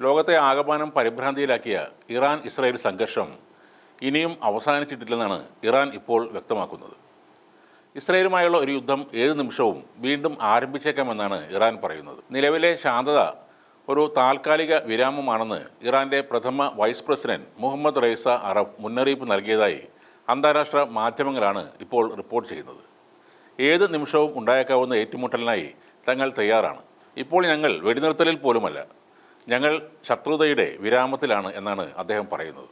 ലോകത്തെ ആകമാനം പരിഭ്രാന്തിയിലാക്കിയ Iran Israel സംഘർഷം ഇനിയും അവസാനിച്ചിട്ടില്ലെന്നാണ് ഇറാൻ ഇപ്പോൾ വ്യക്തമാക്കുന്നത്. ഇസ്രായേലുമായുള്ള ഒരു യുദ്ധം ഏഴ് നിമിഷവും വീണ്ടും ആരംഭിച്ചേക്കാമെന്നാണ് ഇറാൻ പറയുന്നത്. നിലവിലെ ശാന്തത ഒരു താൽക്കാലിക വിരാമമാണെന്ന് ഇറാന്റെ പ്രഥമ vice president Mohammad Reza Aref മുന്നറിയിപ്പ് നൽകിയതായി അന്താരാഷ്ട്ര മാധ്യമങ്ങളാണ് ഇപ്പോൾ റിപ്പോർട്ട് ചെയ്യുന്നത്. ഏത് നിമിഷവും ഉണ്ടായേക്കാവുന്ന ഏറ്റുമുട്ടലിനായി തങ്ങൾ തയ്യാറാണ്. ഇപ്പോൾ ഞങ്ങൾ വെടിനിർത്തലിൽ പോലുമല്ല. ഞങ്ങൾ ശത്രുതയുടെ വിരാമത്തിലാണ് എന്നാണ് അദ്ദേഹം പറയുന്നത്.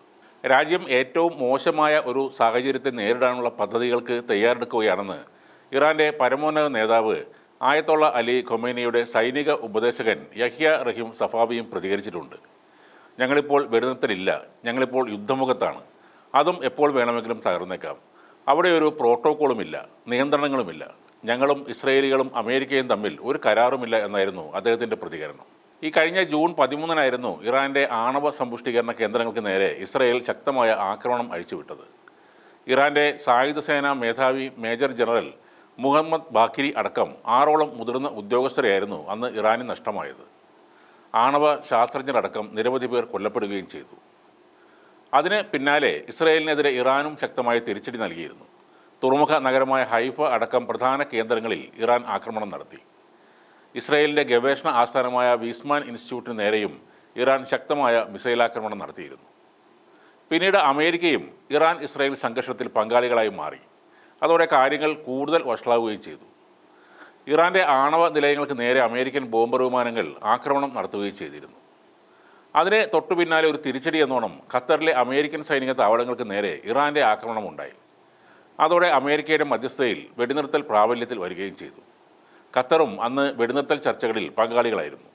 രാജ്യം ഏറ്റവും മോശമായ ഒരു സാഹചര്യത്തെ നേരിടാനുള്ള പദ്ധതികൾക്ക് തയ്യാറെടുക്കുകയാണെന്ന് ഇറാന്റെ പരമോന്നത നേതാവ് ആയത്തുള്ള അലി ഖൊമേനിയുടെ സൈനിക ഉപദേശകൻ യഹ്യ റഹീം സഫാബിയും പ്രതികരിച്ചിട്ടുണ്ട്. ഞങ്ങളിപ്പോൾ വെടിനിർത്തലില്ല. ഞങ്ങളിപ്പോൾ യുദ്ധമുഖത്താണ്. അതും എപ്പോൾ വേണമെങ്കിലും തകർന്നേക്കാം. അവിടെ ഒരു പ്രോട്ടോക്കോളുമില്ല. നിയന്ത്രണങ്ങളുമില്ല. ഞങ്ങളും ഇസ്രയേലികളും അമേരിക്കയും തമ്മിൽ ഒരു കരാറുമില്ല എന്നായിരുന്നു അദ്ദേഹത്തിന്റെ പ്രതികരണം. ഈ കഴിഞ്ഞ ജൂൺ പതിമൂന്നിനായിരുന്നു ഇറാന്റെ ആണവ സമ്പുഷ്ടീകരണ കേന്ദ്രങ്ങൾക്ക് നേരെ ഇസ്രയേൽ ശക്തമായ ആക്രമണം അഴിച്ചുവിട്ടത്. ഇറാന്റെ സായുധ സേനാ മേധാവി മേജർ ജനറൽ മുഹമ്മദ് ബാക്കിരി അടക്കം ആറോളം മുതിർന്ന ഉദ്യോഗസ്ഥരെയായിരുന്നു അന്ന് ഇറാന് നഷ്ടമായത്. ആണവ ശാസ്ത്രജ്ഞരടക്കം നിരവധി പേർ കൊല്ലപ്പെടുകയും ചെയ്തു. അതിന് പിന്നാലെ ഇസ്രയേലിനെതിരെ ഇറാനും ശക്തമായ തിരിച്ചടി നൽകിയിരുന്നു. തുറമുഖ നഗരമായ ഹൈഫ അടക്കം പ്രധാന കേന്ദ്രങ്ങളിൽ ഇറാൻ ആക്രമണം നടത്തി. ഇസ്രയേലിന്റെ ഗവേഷണ ആസ്ഥാനമായ വീസ്മാൻ ഇൻസ്റ്റിറ്റ്യൂട്ടിന് നേരെയും ഇറാൻ ശക്തമായ മിസൈലാക്രമണം നടത്തിയിരുന്നു. പിന്നീട് അമേരിക്കയും ഇറാൻ ഇസ്രയേൽ സംഘർഷത്തിൽ പങ്കാളികളായി മാറി. അതോടെ കാര്യങ്ങൾ കൂടുതൽ വഷളാവുകയും ചെയ്തു. ഇറാന്റെ ആണവ നിലയങ്ങൾക്ക് നേരെ അമേരിക്കൻ ബോംബർ വിമാനങ്ങൾ ആക്രമണം നടത്തുകയും ചെയ്തിരുന്നു. അതിനെ തൊട്ടു പിന്നാലെ ഒരു തിരിച്ചടി എന്നോണം ഖത്തറിലെ അമേരിക്കൻ സൈനിക താവളങ്ങൾക്ക് നേരെ ഇറാന്റെ ആക്രമണം ഉണ്ടായി. അതോടെ അമേരിക്കയുടെ മധ്യസ്ഥതയിൽ വെടിനിർത്തൽ പ്രാബല്യത്തിൽ വരികയും ചെയ്തു. ഖത്തറും അന്ന് വെടിനിർത്തൽ ചർച്ചകളിൽ പങ്കാളികളായിരുന്നു.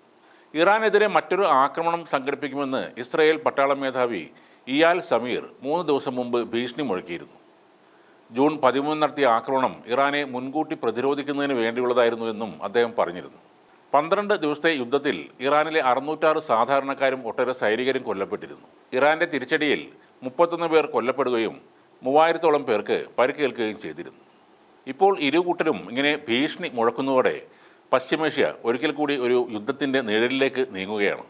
ഇറാനെതിരെ മറ്റൊരു ആക്രമണം സംഘടിപ്പിക്കുമെന്ന് ഇസ്രായേൽ പട്ടാള മേധാവി ഇയാൽ സമീർ മൂന്ന് ദിവസം മുമ്പ് ഭീഷണി മുഴക്കിയിരുന്നു. ജൂൺ പതിമൂന്ന് നടത്തിയ ആക്രമണം ഇറാനെ മുൻകൂട്ടി പ്രതിരോധിക്കുന്നതിന് വേണ്ടിയുള്ളതായിരുന്നു എന്നും അദ്ദേഹം പറഞ്ഞിരുന്നു. പന്ത്രണ്ട് ദിവസത്തെ യുദ്ധത്തിൽ ഇറാനിലെ അറുന്നൂറ്റാറ് സാധാരണക്കാരും ഒട്ടേറെ സൈനികരും കൊല്ലപ്പെട്ടിരുന്നു. ഇറാന്റെ തിരിച്ചടിയിൽ മുപ്പത്തൊന്ന് പേർ കൊല്ലപ്പെടുകയും മൂവായിരത്തോളം പേർക്ക് പരിക്കേൽക്കുകയും ചെയ്തിരുന്നു. ഇപ്പോൾ ഇരു കൂട്ടരും ഇങ്ങനെ ഭീഷണി മുഴക്കുന്നതോടെ പശ്ചിമേഷ്യ ഒരിക്കൽ കൂടി ഒരു യുദ്ധത്തിന്റെ നിഴലിലേക്ക് നീങ്ങുകയാണ്.